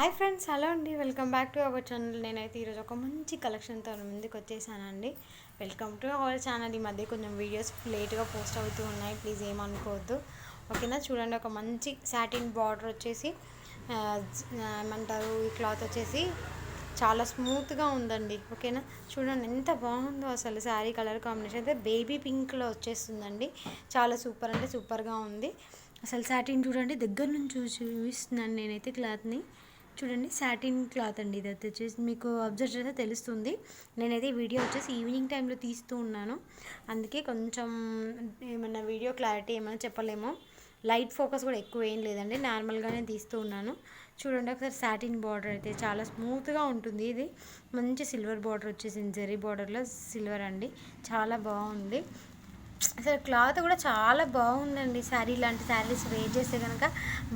Hi friends hello అండి. Welcome back to our channel నేనైతే ఈరోజు ఒక మంచి కలెక్షన్తో ముందుకు వచ్చేసానండి. వెల్కమ్ టు అవర్ ఛానల్ ఈ మధ్య కొంచెం వీడియోస్ లేట్గా పోస్ట్ అవుతూ ఉన్నాయి. ప్లీజ్ ఏమనుకోవద్దు ఓకేనా చూడండి ఒక మంచి సాటిన్ బార్డర్ వచ్చేసి ఏమంటారు ఈ క్లాత్ వచ్చేసి చాలా స్మూత్గా ఉందండి. ఓకేనా చూడండి ఎంత బాగుందో అసలు శారీ కలర్ కాంబినేషన్ అయితే బేబీ పింక్లో వచ్చేస్తుందండి. చాలా సూపర్ అంటే సూపర్గా ఉంది. అసలు సాటిన్ చూడండి దగ్గర నుంచి చూపిస్తున్నాను నేనైతే క్లాత్ని చూడండి సాటిన్ క్లాత్ అండి ఇది అయితే. వచ్చేసి మీకు అబ్జర్వ్ చేస్తే తెలుస్తుంది. నేనైతే వీడియో వచ్చేసి ఈవినింగ్ టైంలో తీస్తూ ఉన్నాను. అందుకే కొంచెం ఏమన్నా వీడియో క్లారిటీ ఏమైనా చెప్పలేమో. లైట్ ఫోకస్ కూడా ఎక్కువ ఏం లేదండి. నార్మల్గానే తీస్తూ ఉన్నాను. చూడండి ఒకసారి సాటిన్ బార్డర్ అయితే చాలా స్మూత్గా ఉంటుంది ఇది. మంచి సిల్వర్ బార్డర్ వచ్చేసింది. జెరీ బార్డర్లో సిల్వర్ అండి. చాలా బాగుంది. అసలు క్లాత్ కూడా చాలా బాగుందండి. శారీ లాంటి శారీస్ వేర్ చేస్తే కనుక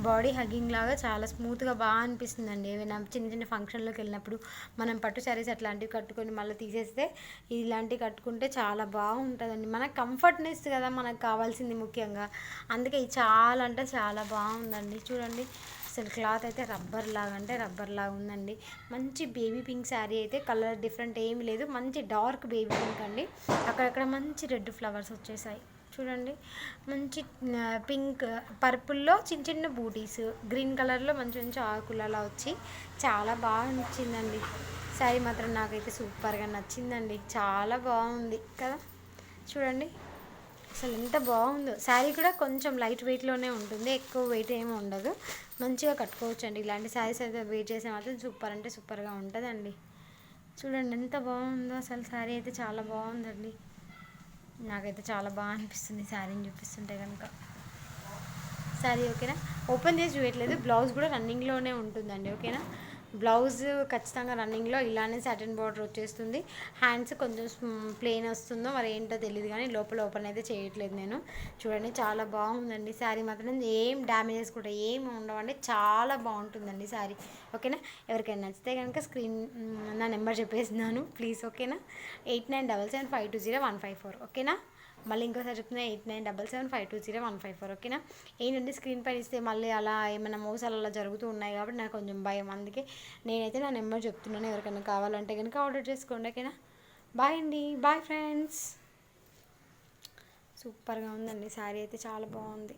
బాడీ హగ్గింగ్ లాగా చాలా స్మూత్గా బాగా అనిపిస్తుందండి. ఏమైనా చిన్న చిన్న ఫంక్షన్లోకి వెళ్ళినప్పుడు మనం పట్టు శారీస్ అట్లాంటివి కట్టుకొని మళ్ళీ తీసేస్తే ఇలాంటివి కట్టుకుంటే చాలా బాగుంటుందండి. మనకు కంఫర్ట్నెస్ కదా మనకు కావాల్సింది ముఖ్యంగా. అందుకే ఇది చాలా అంటే చాలా బాగుందండి. చూడండి. అసలు క్లాత్ అయితే రబ్బర్ లాగా అంటే రబ్బర్ లాగా ఉందండి. మంచి బేబీ పింక్ శారీ అయితే కలర్ డిఫరెంట్ ఏమీ లేదు. మంచి డార్క్ బేబీ పింక్ అండి. అక్కడక్కడ మంచి రెడ్ ఫ్లవర్స్ వచ్చేసాయి. చూడండి. మంచి పింక్ పర్పుల్లో చిన్న చిన్న బూటీస్ గ్రీన్ కలర్లో మంచి మంచి ఆకులు అలా వచ్చి చాలా బాగా నచ్చిందండి. శారీ మాత్రం నాకైతే సూపర్గా నచ్చిందండి. చాలా బాగుంది కదా. చూడండి. అసలు ఎంత బాగుందో. శారీ కూడా కొంచెం లైట్ వెయిట్లోనే ఉంటుంది. ఎక్కువ వెయిట్ ఏమి ఉండదు. మంచిగా కట్టుకోవచ్చు అండి ఇలాంటి శారీస్ అయితే వెయిట్ చేసే మాత్రం సూపర్ అంటే సూపర్గా ఉంటుందండి. చూడండి ఎంత బాగుందో అసలు శారీ అయితే చాలా బాగుందండి. నాకైతే చాలా బాగా అనిపిస్తుంది శారీని చూపిస్తుంటే కనుక. శారీ ఓకేనా? ఓపెన్ చేసి చూడట్లేదు. బ్లౌజ్ కూడా రన్నింగ్లోనే ఉంటుందండి. ఓకేనా? బ్లౌజ్ ఖచ్చితంగా రన్నింగ్లో ఇలానే సాటిన్ బార్డర్ వచ్చేస్తుంది. హ్యాండ్స్ కొంచెం ప్లెయిన్ వస్తుందో మరి ఏంటో తెలియదు కానీ లోపల ఓపెన్ అయితే చేయట్లేదు నేను. చూడండి చాలా బాగుందండి శారీ మాత్రం. ఏం డ్యామేజెస్ కూడా ఏం ఉండవండి చాలా బాగుంటుందండి శారీ. ఓకేనా? ఎవరికైనా నచ్చితే కనుక స్క్రీన్ నా నెంబర్ చెప్పేస్తున్నాను. ప్లీజ్ ఓకేనా? Eight nine double seven five two zero one five four. ఓకేనా? మళ్ళీ ఇంకోసారి చెప్తున్నా eight nine double seven five two zero one five four ఓకేనా ఏంటంటే స్క్రీన్ పైన ఇస్తే మళ్ళీ అలా ఏమైనా మోసాలు అలా జరుగుతూ ఉన్నాయి కాబట్టి నాకు కొంచెం భయం. అందుకే నేనైతే నా నెంబర్ చెప్తున్నాను ఎవరికైనా కావాలంటే కనుక ఆర్డర్ చేసుకోండి ఓకేనా బాయ్ అండి. బాయ్ ఫ్రెండ్స్ సూపర్గా ఉందండి. శారీ అయితే చాలా బాగుంది.